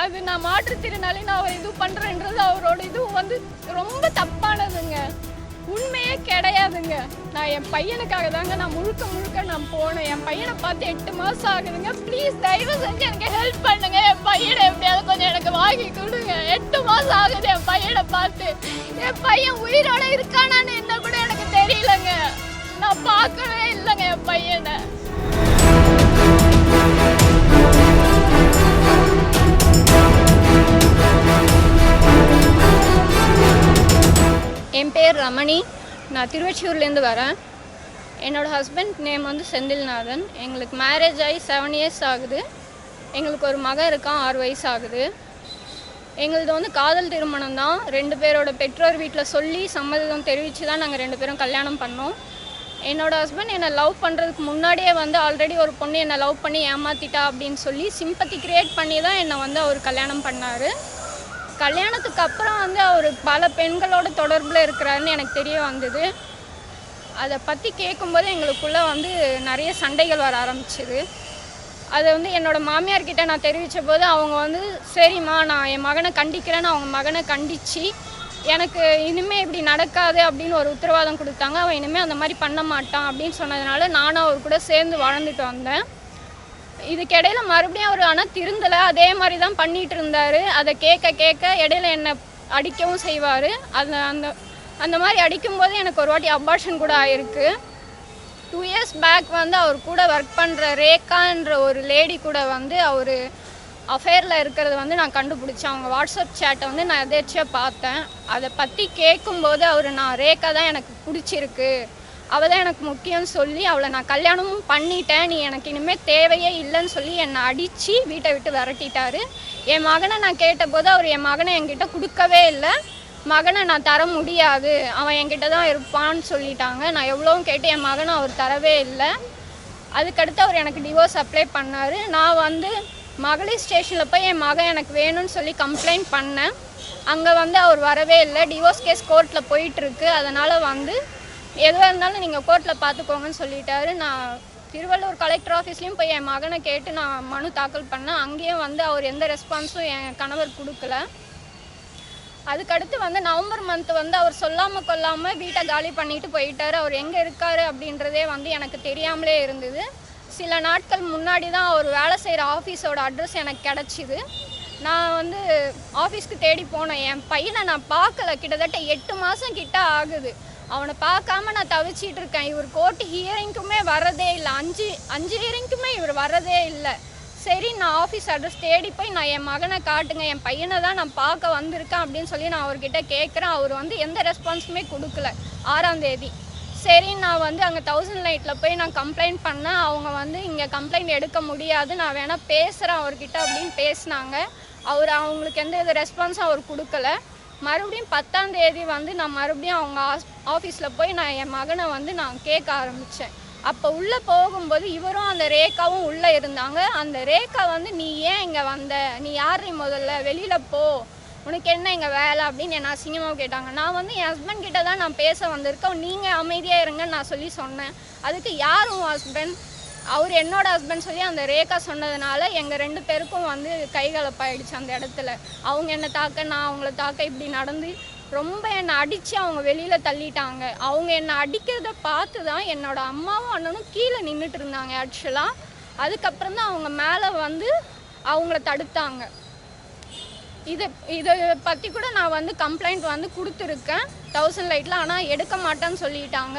அது நான் மாற்றுத்திறனாளி நான் அவர் இது பண்ணுறேன்றது அவரோட இது வந்து ரொம்ப தப்பானதுங்க. உண்மையே கிடையாதுங்க. நான் என் பையனுக்காக தாங்க நான் முழுக்க முழுக்க நான் போனேன். என் பையனை பார்த்து எட்டு மாதம் ஆகுதுங்க. ப்ளீஸ் தயவு செஞ்சு எனக்கு ஹெல்ப் பண்ணுங்க. என் பையனை எப்படியாவது கொஞ்சம் எனக்கு வாங்கி கொடுங்க. எட்டு மாதம் ஆகுது என் பையனை பார்த்து. என் பையன் உயிரோட இருக்கானான்னு என்ன கூட எனக்கு தெரியலங்க. நான் பார்க்கவே இல்லைங்க என் பையனை. என் பேர் ரமணி. நான் திருவச்சியூர்லேருந்து வரேன். என்னோடய ஹஸ்பண்ட் நேம் வந்து செந்தில்நாதன். எங்களுக்கு மேரேஜ் ஆகி செவன் இயர்ஸ் ஆகுது. எங்களுக்கு ஒரு மகன் இருக்கான் ஆறு வயசு ஆகுது. எங்களது வந்து காதல் திருமணம் தான். ரெண்டு பேரோட பெற்றோர் வீட்டில் சொல்லி சம்மதம் தெரிவித்து தான் நாங்கள் ரெண்டு பேரும் கல்யாணம் பண்ணோம். என்னோட ஹஸ்பண்ட் என்னை லவ் பண்ணுறதுக்கு முன்னாடியே வந்து ஆல்ரெடி ஒரு பொண்ணு என்னை லவ் பண்ணி ஏமாத்திட்டா அப்படின்னு சொல்லி சிம்பத்தி க்ரியேட் பண்ணி தான் என்னை வந்து அவர் கல்யாணம் பண்ணார். கல்யாணத்துக்கு அப்புறம் வந்து அவர் பல பெண்களோட தொடர்பில் இருக்கிறாருன்னு எனக்கு தெரிய வந்தது. அதை பற்றி கேட்கும்போது எங்களுக்குள்ளே வந்து நிறைய சண்டைகள் வர ஆரம்பிச்சிது. அதை வந்து என்னோடய மாமியார்கிட்ட நான் தெரிவித்த போது அவங்க வந்து சரிம்மா நான் என் மகனை கண்டிக்கிறேன்னு அவங்க மகனை கண்டித்து எனக்கு இனிமேல் இப்படி நடக்காது அப்படின்னு ஒரு உத்தரவாதம் கொடுத்தாங்க. அவன் இனிமேல் அந்த மாதிரி பண்ண மாட்டான் அப்படின்னு சொன்னதுனால நானும் அவர் கூட சேர்ந்து வளர்ந்துட்டு வந்தேன். இதுக்கிடையில மறுபடியும் அவர் ஆனால் திருந்தலை. அதே மாதிரி தான் பண்ணிட்டு இருந்தார். அதை கேட்க கேட்க இடையில என்னை அடிக்கவும் செய்வார். அது அந்த அந்த மாதிரி அடிக்கும்போது எனக்கு ஒரு வாட்டி அபார்ஷன் கூட ஆயிருக்கு. டூ இயர்ஸ் பேக் வந்து அவர் கூட ஒர்க் பண்ணுற ரேகான்ற ஒரு லேடி கூட வந்து அவர் அஃபேரில் இருக்கிறத வந்து நான் கண்டுபிடிச்சேன் அவங்க வாட்ஸ்அப் சேட்டை வந்து நான் எதேச்சியாக பார்த்தேன். அதை பற்றி கேட்கும்போது அவர் நான் ரேக்கா தான் எனக்கு பிடிச்சிருக்கு. அவள் தான் எனக்கு முக்கியம்னு சொல்லி அவளை நான் கல்யாணமும் பண்ணிட்டேன். நீ எனக்கு இனிமேல் தேவையே இல்லைன்னு சொல்லி என்னை அடித்து வீட்டை விட்டு விரட்டிட்டாரு. என் மகனை நான் கேட்டபோது அவர் என் மகனை என்கிட்ட கொடுக்கவே இல்லை. மகனை நான் தர முடியாது. அவன் என்கிட்ட தான் இருப்பான்னு சொல்லிட்டாங்க. நான் எவ்வளோவும் கேட்டு என் மகனை அவர் தரவே இல்லை. அதுக்கடுத்து அவர் எனக்கு டிவோர்ஸ் அப்ளை பண்ணார். நான் வந்து மகளிர் ஸ்டேஷனில் போய் என் மகன் எனக்கு வேணும்னு சொல்லி கம்ப்ளைண்ட் பண்ணேன். அங்கே வந்து அவர் வரவே இல்லை. டிவோர்ஸ் கேஸ் கோர்ட்டில் போயிட்டுருக்கு அதனால் வந்து எதுவாக இருந்தாலும் நீங்கள் கோர்ட்டில் பார்த்துக்கோங்கன்னு சொல்லிட்டாரு. நான் திருவள்ளூர் கலெக்டர் ஆஃபீஸ்லேயும் போய் என் மகனை கேட்டு நான் மனு தாக்கல் பண்ணேன். அங்கேயும் வந்து அவர் எந்த ரெஸ்பான்ஸும் என் கணவர் கொடுக்கல. அதுக்கடுத்து வந்து நவம்பர் மந்த் வந்து அவர் சொல்லாமல் கொல்லாமல் வீட்டை காலி பண்ணிட்டு போயிட்டார். அவர் எங்கே இருக்காரு அப்படின்றதே வந்து எனக்கு தெரியாமலே இருந்தது. சில நாட்கள் முன்னாடி தான் அவர் வேலை செய்கிற ஆஃபீஸோட அட்ரஸ் எனக்கு கிடச்சிது. நான் வந்து ஆஃபீஸ்க்கு தேடி போனேன். என் பையனை நான் பார்க்கல. கிட்டத்தட்ட எட்டு மாதம் கிட்ட ஆகுது. அவனை பார்க்காம நான் தவிச்சிட்டு இருக்கேன். இவர் கோர்ட்டு ஹியரிங்க்குமே வரதே இல்லை. அஞ்சு அஞ்சு ஹியரிங்க்குமே இவர் வரதே இல்லை. சரி நான் ஆஃபீஸ் அட்ரஸ் தேடி போய் நான் என் மகனை காட்டுங்க என் பையனை தான் நான் பார்க்க வந்திருக்கேன் அப்படின்னு சொல்லி நான் அவர்கிட்ட கேட்குறேன். அவர் வந்து எந்த ரெஸ்பான்ஸுமே கொடுக்கல ஆறாம் தேதி. சரி நான் வந்து அங்கே தௌசண்ட் லைட்டில் போய் நான் கம்ப்ளைண்ட் பண்ணேன். அவங்க வந்து இங்கே கம்ப்ளைண்ட் எடுக்க முடியாது. நான் வேணால் பேசுகிறேன் அவர்கிட்ட அப்படின்னு பேசினாங்க. அவர் அவங்களுக்கு எந்த வித ரெஸ்பான்ஸும் அவர் கொடுக்கல. மறுபடியும் பத்தாம் தேதி வந்து நான் மறுபடியும் அவங்க ஆஃபீஸில் போய் நான் என் மகனை வந்து நான் கேட்க ஆரம்பித்தேன் அப்போ உள்ளே போகும்போது இவரும் அந்த ரேகாவும் உள்ளே இருந்தாங்க. அந்த ரேகா வந்து நீ ஏன் இங்கே வந்த? நீ யார் நீ முதல்ல? வெளியில் போ. உனக்கு என்ன இங்கே வேலை? அப்படின்னு என்ன அசிங்கமாக கேட்டாங்க. நான் வந்து என் ஹஸ்பண்ட் கிட்ட தான் நான் பேச வந்திருக்கேன். நீங்கள் அமைதியாக இருங்கன்னு நான் சொல்லி சொன்னேன். அதுக்கு யார் உன் ஹஸ்பண்ட் அவர் என்னோட ஹஸ்பண்ட் சொல்லி அந்த ரேகா சொன்னதுனால எங்கள் ரெண்டு பேருக்கும் வந்து கைகலப்பாயிடுச்சு அந்த இடத்துல. அவங்க என்னை தாக்க நான் அவங்கள தாக்க இப்படி நடந்து ரொம்ப என்னை அடித்து அவங்க வெளியில் தள்ளிட்டாங்க. அவங்க என்னை அடிக்கிறத பார்த்து தான் என்னோட அம்மாவும் அண்ணனும் கீழே நின்றுட்டு இருந்தாங்க ஆக்சுவலாக அதுக்கப்புறம் தான் அவங்க மேலே வந்து அவங்கள தடுத்தாங்க. இதை இதை பற்றி கூட நான் வந்து கம்ப்ளைண்ட் வந்து கொடுத்துருக்கேன். தௌசண்ட் லைட்டில் ஆனால் எடுக்க மாட்டேன்னு சொல்லிட்டாங்க.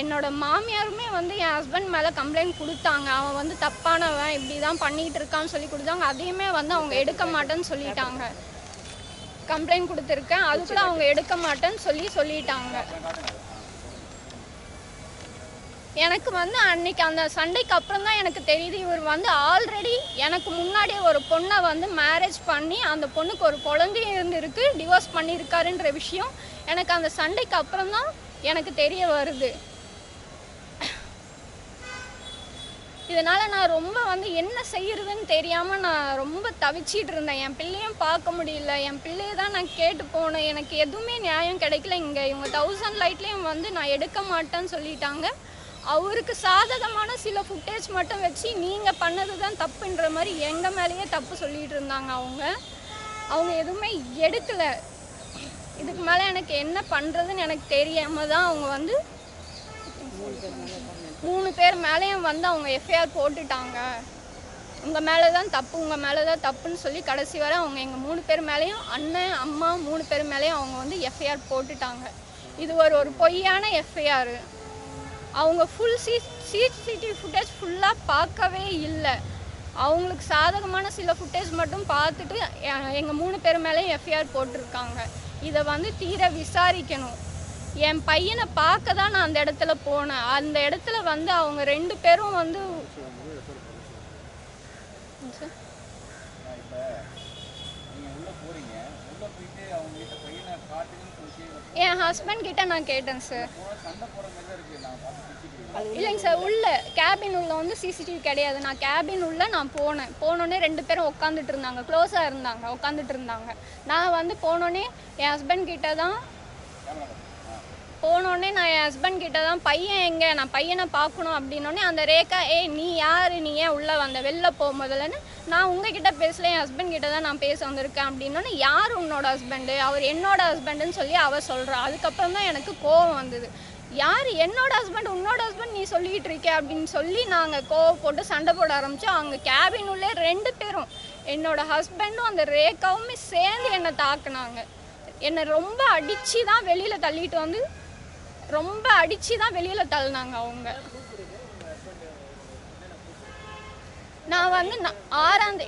என்னோட மாமியாருமே வந்து என் ஹஸ்பண்ட் மேலே கம்ப்ளைண்ட் கொடுத்தாங்க. அவன் வந்து தப்பானவன் இப்படி தான் பண்ணிகிட்டு இருக்கான்னு சொல்லி கொடுத்தாங்க. அதையுமே வந்து அவங்க எடுக்க மாட்டேன்னு சொல்லிட்டாங்க. கம்ப்ளைண்ட் கொடுத்துருக்கேன். அது கூட அவங்க எடுக்க மாட்டேன்னு சொல்லி சொல்லிட்டாங்க. எனக்கு வந்து அன்னைக்கு அந்த சண்டைக்கு அப்புறம் தான் எனக்கு தெரியுது. இவர் வந்து ஆல்ரெடி எனக்கு முன்னாடியே ஒரு பொண்ணை வந்து மேரேஜ் பண்ணி அந்த பொண்ணுக்கு ஒரு குழந்தையும் இருந்திருக்கு டிவோர்ஸ் பண்ணியிருக்காருன்ற விஷயம் எனக்கு அந்த சண்டைக்கு அப்புறம் தான் எனக்கு தெரிய வருது. இதனால் நான் ரொம்ப வந்து என்ன செய்யறதுன்னு தெரியாமல் நான் ரொம்ப தவிச்சிட்டு இருந்தேன். என் பிள்ளையும் பார்க்க முடியல. என் பிள்ளையை தான் நான் கேட்டு போனேன். எனக்கு எதுவுமே நியாயம் கிடைக்கல. இங்கே இவங்க தௌசண்ட் லைட்லேயும் வந்து நான் எடுக்க மாட்டேன்னு சொல்லிட்டாங்க. அவருக்கு சாதகமான சில ஃபுட்டேஜ் மட்டும் வச்சு நீங்கள் பண்ணது தான் தப்புன்ற மாதிரி எங்கள் மேலேயே தப்பு சொல்லிட்டு இருந்தாங்க அவங்க. அவங்க எதுவுமே எடுக்கலை. இதுக்கு மேலே எனக்கு என்ன பண்ணுறதுன்னு எனக்கு தெரியாமல் தான் அவங்க வந்து மூணு பேர் மேலேயும் வந்து அவங்க எஃப்ஐஆர் போட்டுட்டாங்க. உங்கள் மேலே தான் தப்பு உங்கள் மேலே தான் தப்புன்னு சொல்லி கடைசி வரை அவங்க எங்கள் மூணு பேர் மேலேயும் அண்ணன் அம்மா மூணு பேர் மேலேயும் அவங்க வந்து எஃப்ஐஆர் போட்டுட்டாங்க. இது ஒரு ஒரு பொய்யான எஃப்ஐஆர் அவங்க ஃபுல் சி சிசிடிவி ஃபுட்டேஜ் ஃபுல்லாக பார்க்கவே இல்லை. அவங்களுக்கு சாதகமான சில ஃபுட்டேஜ் மட்டும் பார்த்துட்டு எங்கள் மூணு பேர் மேலேயும் எஃப்ஐஆர் போட்டிருக்காங்க. இதை வந்து தீர விசாரிக்கணும். என் பையனை பார்க்க தான் நான் அந்த இடத்துல போனேன். அந்த இடத்துல வந்து அவங்க ரெண்டு பேரும் வந்து என் ஹஸ்பண்ட் கிட்ட நான் கேட்டேன் சார். இல்லைங்க சார் உள்ள கேபின் உள்ள வந்து சிசிடிவி கிடையாது. நான் கேபின் உள்ள நான் போனேன். போனோடனே ரெண்டு பேரும் உட்காந்துட்டு இருந்தாங்க. க்ளோஸாக இருந்தாங்க உட்காந்துட்டு இருந்தாங்க. நான் வந்து போனோடனே என் ஹஸ்பண்ட் கிட்ட தான் போனோடனே நான் என் ஹஸ்பண்ட் கிட்ட தான் பையன் எங்கே? நான் பையனை பார்க்கணும். அப்படின்னோடனே அந்த ரேகா ஏய் நீ யார்? நீ ஏன் உள்ளே வந்த? வெளில போ முதல்லன்னு. நான் உங்ககிட்ட பேசல. என் ஹஸ்பண்ட் கிட்ட தான் நான் பேச வந்திருக்கேன். அப்படின்னோடனே யார் உன்னோட ஹஸ்பண்டு அவர் என்னோட ஹஸ்பண்டுன்னு சொல்லி அவள் சொல்கிறா அதுக்கப்புறம் தான் எனக்கு கோவம் வந்தது. யார்? என்னோட ஹஸ்பண்ட் உன்னோட ஹஸ்பண்ட் நீ சொல்லிட்டு இருக்க. அப்படின்னு சொல்லி நாங்கள் கோவம் போட்டு சண்டை போட ஆரம்பித்தோம் அங்கே கேபின் உள்ளே ரெண்டு பேரும் என்னோட ஹஸ்பண்டும் அந்த ரேகாவுமே சேர்ந்து என்னை தாக்குனாங்க. என்னை ரொம்ப அடித்து தான் வெளியில் தள்ளிட்டு வந்து ரொம்ப அடித்து தான் வெளியில் தள்ளினாங்க அவங்க. நான் வந்து நான் ஆறாம்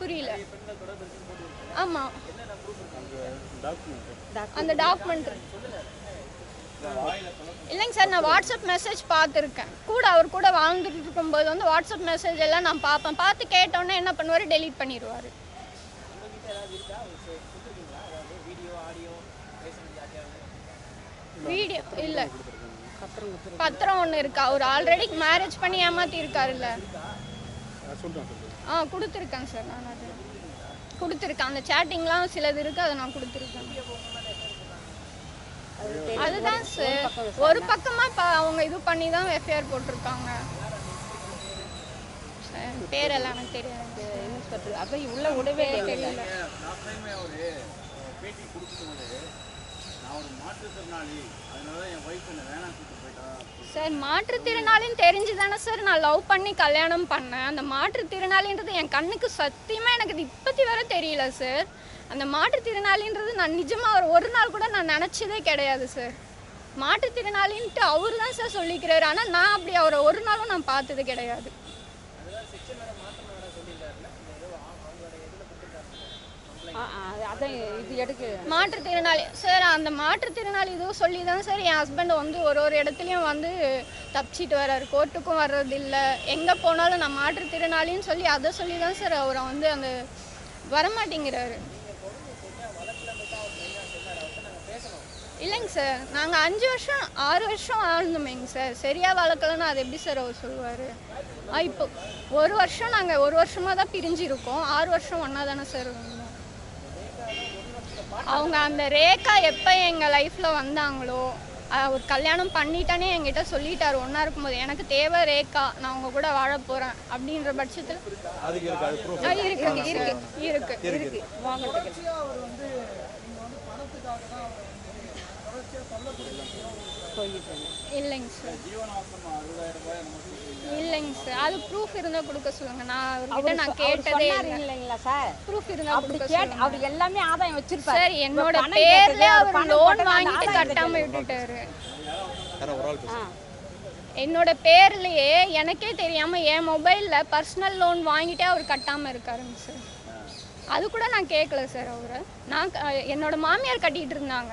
புரியல. ஆமாம் அந்த டாக்குமெண்ட் இல்லைங்க சார் நான் வாட்ஸ்அப் மெசேஜ் பார்த்துருக்கேன். கூட அவர் கூட வாழ்ந்துட்டு இருக்கும்போது வந்து வாட்ஸ்அப் மெசேஜ் எல்லாம் நான் பார்ப்பேன். பார்த்து கேட்டோன்னே என்ன பண்ணுவார்? டெலீட் பண்ணிடுவார் வீடியோ இல்லை. பத்திரம் ஒன்று இருக்கு? அவர் ஆல்ரெடி மேரேஜ் பண்ணி ஏமாத்தி இருக்காருல்ல ஆ கொடுத்துருக்கேன் சார். நான் அது கொடுத்துருக்கேன். அந்த சேட்டிங்லாம் சிலது இருக்கு அதை நான் கொடுத்துருக்கேன். அதுதான் சார். ஒரு பக்கமா இப்போ அவங்க இது பண்ணி தான் எஃப்ஐஆர் போட்டிருக்காங்க. பேரெல்லாம் எனக்கு தெரியாது. இன்ஸ்பெக்டர் அப்போ உள்ள விடவே தெரியல. சார் மாற்றுத்திறனாளின்னு தெரிஞ்சு தானே சார் நான் லவ் பண்ணி கல்யாணம் பண்ணேன். அந்த மாற்றுத்திறனாளின்றது என் கண்ணுக்கு சத்தியமாக எனக்கு இது இப்போத்தி வரை தெரியல சார். அந்த மாற்றுத்திறனாளின்றது நான் நிஜமாக ஒரு ஒரு நாள் கூட நான் நினச்சதே கிடையாது சார். மாற்றுத்திறனாளின்ட்டு அவர் தான் சார் சொல்லிக்கிறாரு. ஆனால் நான் அப்படி அவரை ஒரு நாளும் நான் பார்த்தது கிடையாது ஆ, ஆ, அது- அதான் இது எடுக்கு. மாற்றுத்திறனாளி. சார் அந்த மாற்றுத்திறனாளி இதுவும் சொல்லி தான் சார் என் ஹஸ்பண்ட் வந்து ஒரு ஒரு இடத்துலையும் வந்து தப்பிச்சிட்டு வர்றாரு. கோர்ட்டுக்கும் வர்றதில்லை எங்கே போனாலும் நான் மாற்றுத்திறனாளின்னு சொல்லி அதை சொல்லி தான் சார் அவரை வந்து அந்த வரமாட்டேங்கிறாரு. இல்லைங்க சார் நாங்கள் அஞ்சு வருஷம் ஆறு வருஷம் ஆழ்ந்தோமேங்க சார் சரியாக வளர்க்கலன்னு அது எப்படி சார் அவர் சொல்லுவார்? இப்போ ஒரு வருஷம் நாங்கள் ஒரு வருஷமாக தான் பிரிஞ்சிருக்கோம். ஆறு வருஷம் ஒன்றா தானே சார் இருந்தோம் அவங்க அந்த ரேகா எப்போ எங்கள் லைஃப்பில் வந்தாங்களோ அவர் கல்யாணம் பண்ணிட்டானே என்கிட்ட சொல்லிட்டாரு. ஒன்றா இருக்கும்போது எனக்கு தேவை ரேகா நான் உங்க கூட வாழ போகிறேன் அப்படின்ற பட்சத்தில் இருக்கு இருக்கு இருக்கு. இருக்கு இல்லைங்க சார். இல்லைங்க சார். அது ப்ரூஃப் இருந்தால் கொடுக்க சொல்லுங்க. நான் அவர்கிட்ட அவரு நான் கேட்டதே இல்லைங்களா சார்? ப்ரூஃப் இருந்தால் அப்படி கொடுக்க கேட் சொல்லுங்க. அவர் எல்லாமே ஆதாயம் வச்சிருப்பாரு. சார் என்னோட பேர்ல அவர் லோன் வாங்கிட்டு கட்டாம. விட்டுட்டாரு. என்னோட பேர்லயே எனக்கே தெரியாம என் மொபைல்ல பர்சனல் லோன் வாங்கிட்டே அவர் கட்டாம இருக்காருங்க சார். அது கூட நான் கேட்கல சார் அவரை. நான் என்னோட மாமியார் கட்டிட்டு இருந்தாங்க.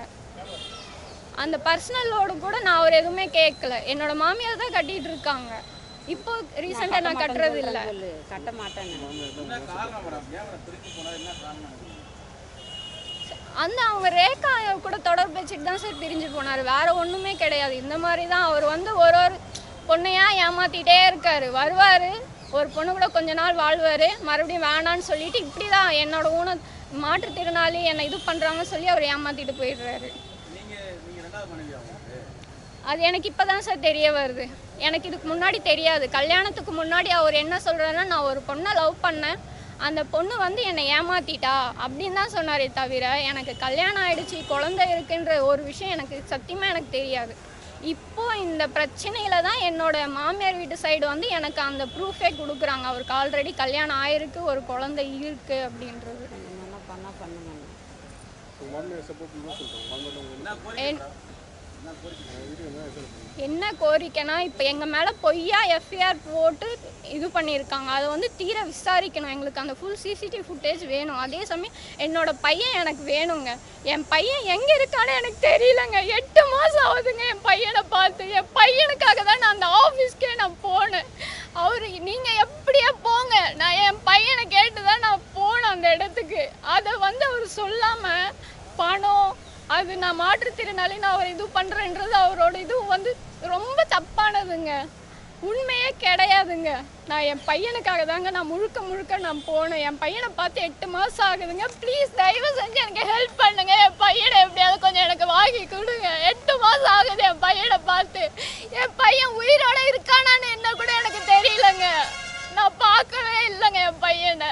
அந்த பர்சனல் லோடு கூட நான் அவர் எதுவுமே கேட்கல. என்னோட மாமியார் தான் கட்டிட்டு இருக்காங்க. இப்போ ரீசெண்டாக நான் கட்டுறது இல்லை. கட்ட காரணம் அந்த அவங்க ரேகா கூட தொடர்பு வச்சுட்டு தான் சார் பிரிஞ்சு போனார். வேற ஒன்றுமே கிடையாது. இந்த மாதிரி தான் அவர் வந்து ஒரு ஒரு பொண்ணையா ஏமாத்திட்டே இருக்காரு. வருவார். ஒரு பொண்ணு கூட கொஞ்ச நாள் வாழ்வார். மறுபடியும் வேணான்னு சொல்லிட்டு இப்படி தான் என்னோட ஊன மாற்றுத்திறனாளி என்னை இது பண்ணுறாங்கன்னு சொல்லி அவர் ஏமாத்திட்டு போயிடுறாரு. அது எனக்கு இப்போ தான் சார் தெரிய வருது. எனக்கு இதுக்கு முன்னாடி தெரியாது. கல்யாணத்துக்கு முன்னாடி அவர் என்ன சொல்கிறாருன்னா நான் ஒரு பொண்ணை லவ் பண்ணேன். அந்த பொண்ணு வந்து என்னை ஏமாத்திட்டா அப்படின்னு தான் சொன்னாரே தவிர எனக்கு கல்யாணம் ஆயிடுச்சு குழந்தை இருக்குன்ற ஒரு விஷயம் எனக்கு சத்தியமாக எனக்கு தெரியாது. இப்போ இந்த பிரச்சனையில தான் என்னோட மாமியார் வீட்டு சைடு வந்து எனக்கு அந்த ப்ரூஃபே கொடுக்குறாங்க. அவருக்கு ஆல்ரெடி கல்யாணம் ஆயிருக்கு ஒரு குழந்தை இருக்கு அப்படின்றது. என்ன கோரிக்கைனா இப்போ எங்கள் மேலே பொய்யா எஃப்ஐஆர் போட்டு இது பண்ணியிருக்காங்க. அதை வந்து தீர விசாரிக்கணும். எங்களுக்கு அந்த ஃபுல் சிசிடிவி ஃபுட்டேஜ் வேணும். அதே சமயம் என்னோட பையன் எனக்கு வேணுங்க. என் பையன் எங்கே இருக்கான்னு எனக்கு தெரியலங்க. எட்டு மாதம் ஆகுதுங்க என் பையனை பார்த்து. என் பையனுக்காக தான் நான் அந்த ஆஃபீஸ்க்கே நான் போனேன். அவர் நீங்கள் எப்படியே போங்க. நான் என் பையனை கேட்டு தான் நான் போனேன் அந்த இடத்துக்கு. அதை வந்து அவர் சொல்லாமல் பணம் அது நான் மாற்றுத்திறனாளி நான் அவரை இது பண்ணுறேன்றது அவரோட இது வந்து ரொம்ப தப்பானதுங்க. உண்மையே கிடையாதுங்க. நான் என் பையனுக்காக தாங்க நான் முழுக்க முழுக்க நான் போனேன். என் பையனை பார்த்து எட்டு மாதம் ஆகுதுங்க. ப்ளீஸ் தயவு செஞ்சு எனக்கு ஹெல்ப் பண்ணுங்க. என் பையனை எப்படியாவது கொஞ்சம் எனக்கு வாங்கி கொடுங்க. எட்டு மாதம் ஆகுது என் பையனை பார்த்து. என் பையன் உயிரோட இருக்கானான்னு என்ன கூட எனக்கு தெரியலங்க. நான் பார்க்கவே இல்லைங்க என் பையனை.